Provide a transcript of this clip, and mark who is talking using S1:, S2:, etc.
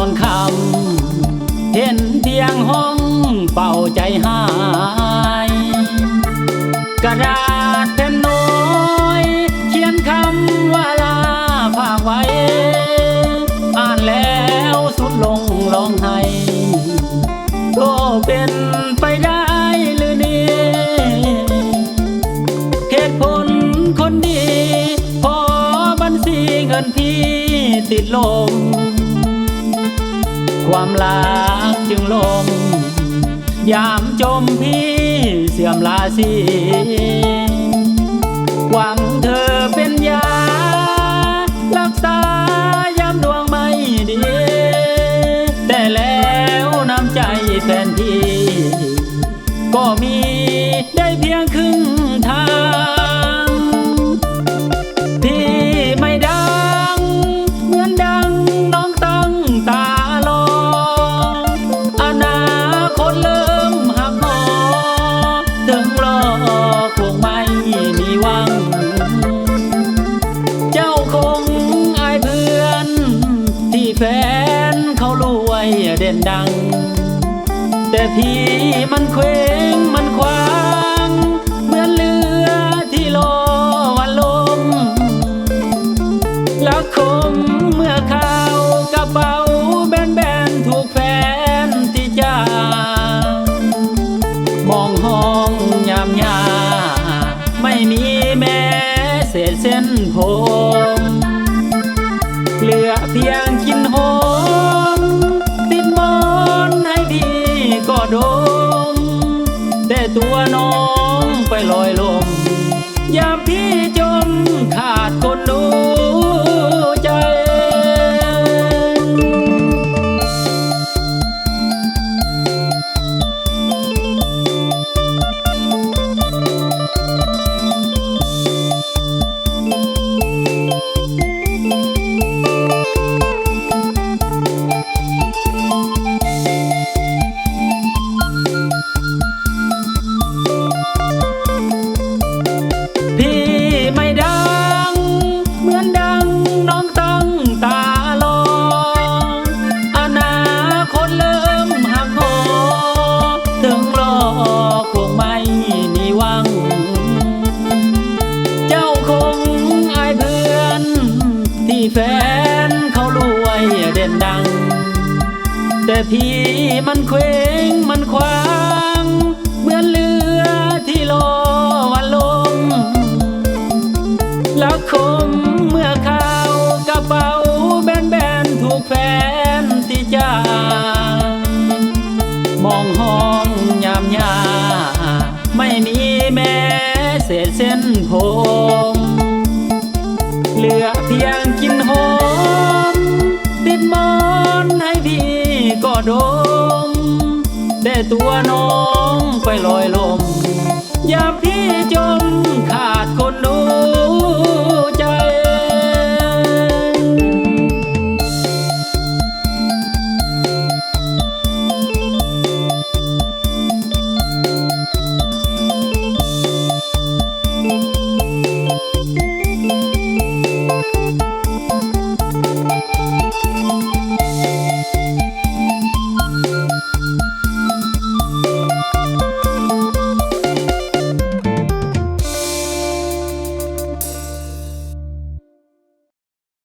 S1: อนคำเห็นเตียงห้องเป่าใจหาย กระดาษแผ่นน้อยเขียนคำว่าลาฝากไว้ อ่านแล้วสุดลงร้องไห้ก็เป็นไปได้หรือนี่เหตุผลคนดี พอบัญชีเงินพี่ติดลม ความรักจึงลมยามจมพี่เสื่อมราศีหวังเธอเป็นยา เด่นดัง แต่พี่มันเคว้งมันควาง เหมือนเรือที่รอวันลมแล้วคมเมื่อเข้ากระเป๋าแบนๆถูกแฟนที่จ้ามองห้องยามยา ไม่มีแม้เศษเส้นผมเหลือเพียงกิน ตัวน้องไปลอยลม ยามพี่จมขาดคนดู แฟนเขารวยเด่นดัง แต่พี่มันเคว้งมันคว้าง ดม แต่ตัวน้องไปลอยลม อย่าพี่จม